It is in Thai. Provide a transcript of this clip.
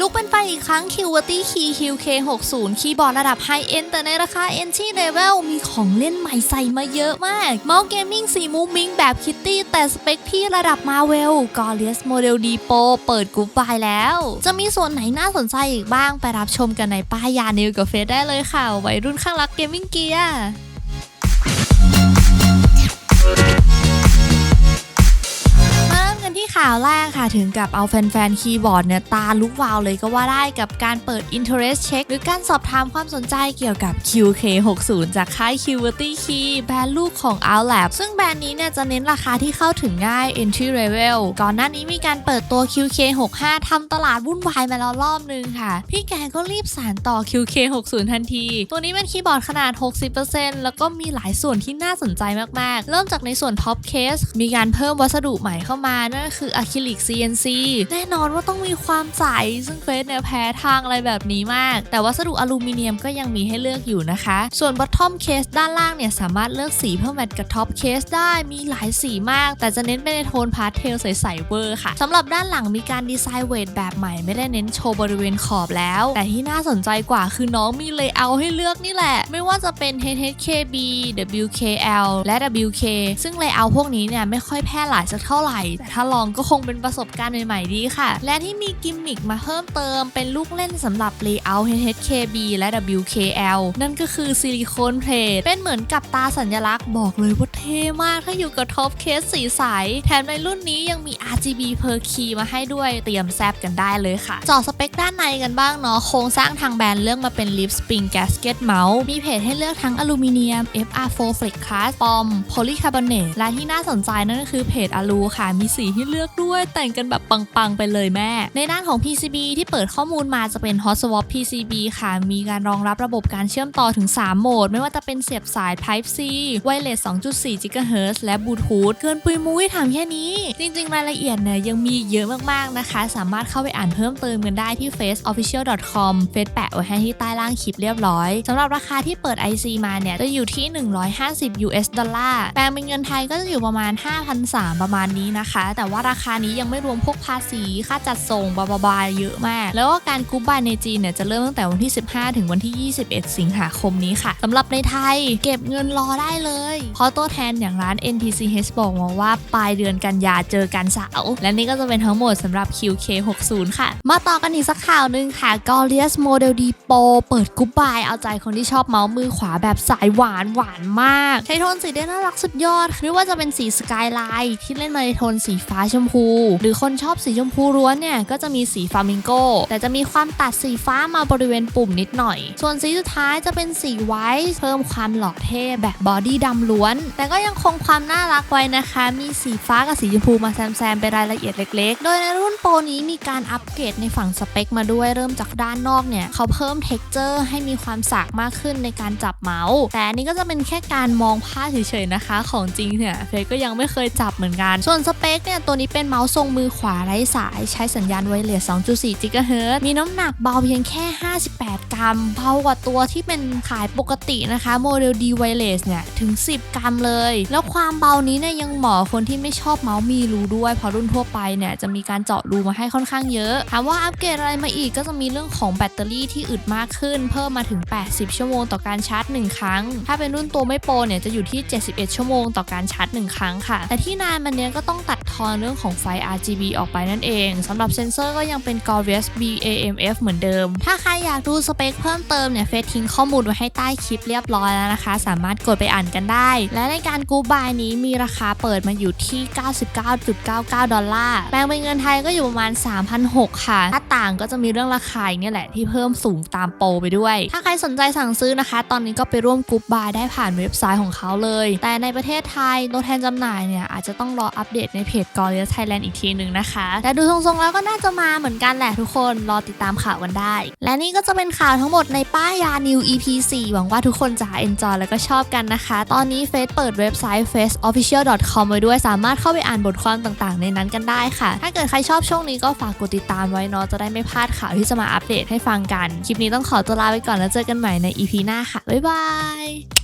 ลุกเป็นไฟอีกครั้ง QWERTY Key QK60 คีย์บอร์ดระดับไฮเอนแต่ในราคา Entry Level มีของเล่นใหม่ใส่มาเยอะมาก เมาส์เกมมิ่งสีมูมิงแบบคิตตี้แต่สเปคพี่ระดับมาเวลกอ r เ u s โมเดลดีโปเปิดกรุ๊ปบายแล้ว จะมีส่วนไหนน่าสนใจอีกบ้าง ไปรับชมกันในป้ายยานิวกับเฟสได้เลยค่ะ วัยรุ่นข้างรักเกมมิ่งเกียร์ ข่าวแรกค่ะถึงกับเอาแฟนๆ คีย์บอร์ดเนี่ยตาลุกวาวเลยก็ว่าได้กับการเปิด interest check หรือการสอบถามความสนใจเกี่ยวกับ QK60 จากค่าย QWERTY Key แบรนด์ลูกของ Outlab ซึ่งแบรนด์นี้เนี่ยจะเน้นราคาที่เข้าถึงง่าย entry level ก่อนหน้านี้มีการเปิดตัว QK65 ทำตลาดวุ่นวายมาแล้วรอบนึงค่ะ พี่แกก็รีบสานต่อ QK60 ทันที ตัวนี้เป็นคีย์บอร์ดขนาด 60%แล้วก็มีหลายส่วนที่น่าสนใจมากๆ เริ่มจากในส่วนท็อปเคสมีการเพิ่มวัสดุใหม่เข้ามานั่นก็คืออะคริลิก CNC แน่นอนว่าต้องมีความใส ซึ่งเฟสเนี่ยแพ้ทางอะไรแบบนี้มาก แต่วัสดุอลูมิเนียมก็ยังมีให้เลือกอยู่นะคะ ส่วน bottom case ด้านล่างเนี่ยสามารถเลือกสีเพื่อแมทกับท็อปเคสได้มีหลายสีมาก แต่จะเน้นไปในโทนพาสเทลใสๆเวอร์ค่ะสำหรับด้านหลังมีการดีไซน์เวทแบบใหม่ไม่ได้เน้นโชว์บริเวณขอบแล้ว แต่ที่น่าสนใจกว่าคือน้องมีเลเยอร์ให้เลือกนี่แหละ ไม่ว่าจะเป็น HHKB WKL และ WK ซึ่งเลเยอร์พวกนี้เนี่ยไม่ค่อยแพร่หลายสักเท่าไหร่แต่ถ้าลองก็คงเป็นประสบการณ์ใหม่ๆดีค่ะ และที่มีกิมมิกมาเพิ่มเติมเป็นลูกเล่นสำหรับเลเยอร์ HHKB และ WKL นั่นก็คือซิลิโคนเพลทเป็นเหมือนกับตาสัญลักษณ์บอกเลยว่าเท่มากถ้าอยู่กับท็อปเคสสีใส แถมในรุ่นนี้ยังมี RGB per key มาให้ด้วยเตรียมแซบกันได้เลยค่ะเจาะสเปคด้านในกันบ้างเนาะโครงสร้างทางแบรนด์เลือกมาเป็น Lip Spring Gasket Mouse มีเพจให้เลือกทั้งอลูมิเนียม FR4 Flex Class ปอม Polycarbonate และที่น่าสนใจนั่นก็คือเพจอลูค่ะมีสีให้เลือกด้วยแต่งกันแบบปังๆไปเลยแม่ ในด้านของ PCB ที่เปิดข้อมูลมาจะเป็น Hot Swap PCB ค่ะ มีการรองรับระบบการเชื่อมต่อถึง 3 โหมด ไม่ว่าจะเป็นเสียบสาย Type C Wireless 2.4 GHz และ Bluetooth เกินปุยมุ้ยถามแค่นี้ จริงๆ รายละเอียดเนี่ยยังมีเยอะมากๆนะคะ สามารถเข้าไปอ่านเพิ่มเติมกันได้ที่ faceofficial.com เฟซแปะไว้ให้ที่ใต้ล่างคลิปเรียบร้อยสำหรับราคาที่เปิด IC มาเนี่ยจะอยู่ที่ 150 US ดอลลาร์แปลงเป็นเงินไทยก็จะอยู่ประมาณ 5,300 ประมาณนี้นะคะ แต่ว่าราคานี้ยังไม่รวมพวกภาษี ค่าจัดส่งบาบาบาเยอะมาก แล้วก็การกรุ๊ปบายในจีนเนี่ยจะเริ่มตั้งแต่วันที่ 15 ถึงวันที่ 21 สิงหาคมนี้ค่ะสำหรับในไทยเก็บเงินรอได้เลย เพราะตัวแทนอย่างร้าน NTCH บอกมาว่าปลายเดือนกันยาเจอกันเสาร์และนี่ก็จะเป็นทั้งหมดสำหรับ QK60 ค่ะ มาต่อกันอีกสักข่าวหนึ่งค่ะ g o r i u s Model d e p o เปิดกรุ๊ปบายเอาใจคนที่ชอบเมาส์มือขวาแบบสายหวานหวานมาก ใช้โทนสีได้น่ารักสุดยอด หรือว่าจะเป็นสีสกายไลน์ที่เล่นมาในโทนสีฟ้าชมพู หรือคนชอบสีชมพูล้วนเนี่ยก็จะมีสีฟามิงโกแต่จะมีความตัดสีฟ้ามาบริเวณปุ่มนิดหน่อย ส่วนสีสุดท้ายจะเป็นสีไวท์เพิ่มความหล่อเท่แบบบอดี้ดำล้วน แต่ก็ยังคงความน่ารักไว้นะคะ มีสีฟ้ากับสีชมพูมาแซมๆเป็นรายละเอียดเล็กๆ โดยในรุ่นโปรนี้มีการอัปเกรดในฝั่งสเปคมาด้วยเริ่มจากด้านนอกเนี่ยเขาเพิ่มเท็กเจอร์ให้มีความสากมากขึ้นในการจับเมาส์ แต่อันนี้ก็จะเป็นแค่การมองภาเฉยๆนะคะ ของจริงเนี่ยเฟยก็ยังไม่เคยจับเหมือนกัน ส่วนสเปคเนี่ยตัวนี้เป็นเมาส์ทรงมือขวาไร้สาย ใช้สัญญาณไวเลส 2.4 GHz มีน้ำหนักเบาเพียงแค่ 58 กรัม เบากว่าตัวที่เป็นขายปกตินะคะ โมเดล D Wireless เนี่ย ถึง 10 กรัมเลย แล้วความเบานี้เนี่ยยังเหมาะคนที่ไม่ชอบเมาส์มีรูด้วย เพราะรุ่นทั่วไปเนี่ยจะมีการเจาะรูมาให้ค่อนข้างเยอะ ถามว่าอัปเกรดอะไรมาอีกก็จะมีเรื่องของแบตเตอรี่ที่อึดมากขึ้น เพิ่มมาถึง 80 ชั่วโมงต่อการชาร์จ 1 ครั้ง ถ้าเป็นรุ่นตัวไม่โปรเนี่ยจะอยู่ที่ 71 ชั่วโมงต่อการชาร์จ 1 ครั้งค่ะ แต่ที่นานมันเนี้ยก็ต้องตัดทอนเรื่องของไฟ RGB ออกไปนั่นเองสำหรับเซนเซอร์ก็ยังเป็น Gorillaz BAMF เหมือนเดิม ถ้าใครอยากดูสเปคเพิ่มเติมเนี่ยเฟซทิ้งข้อมูลไว้ให้ใต้คลิปเรียบร้อยแล้วนะคะ สามารถกดไปอ่านกันได้ และในการกูบายนี้มีราคาเปิดมาอยู่ที่ 99.99 ดอลลาร์แปลงเป็นเงินไทยก็อยู่ประมาณ 3,600 ค่ะ ถ้าต่างก็จะมีเรื่องราคาอีกเนี่ยแหละที่เพิ่มสูงตามโปรไปด้วย ถ้าใครสนใจสั่งซื้อนะคะ ตอนนี้ก็ไปร่วมกรุ๊ปบายได้ผ่านเว็บไซต์ของเขาเลย แต่ในประเทศไทยตัวแทนจำหน่ายเนี่ยอาจจะต้องรออัปเดตในเพจ g o r i a Thailand อีกทีหนึ่งนะคะ แต่ดูทรงๆแล้วก็น่าจะมาเหมือนกันแหละทุกคนรอติดตามข่าวกันได้ และนี่ก็จะเป็นข่าวทั้งหมดในป้ายยา New EP 4 หวังว่าทุกคนจะ enjoy แล้วก็ชอบกันนะคะ ตอนนี้เฟซเปิดเว็บไซต์ faceofficial.com ไว้ด้วยสามารถเข้าไปอ่านบทความต่างๆ ในนั้นกันได้ค่ะ ถ้าเกิดใครชอบช่วงนี้ก็ฝากกดติดตามไว้เนาะจะได้ไม่พลาดข่าวที่จะมาอัปเดตให้ฟังกัน คลิปนี้ต้องขอตัวลาไปก่อนแล้วเจอกันใหม่ใน EP หน้าค่ะบ๊ายบาย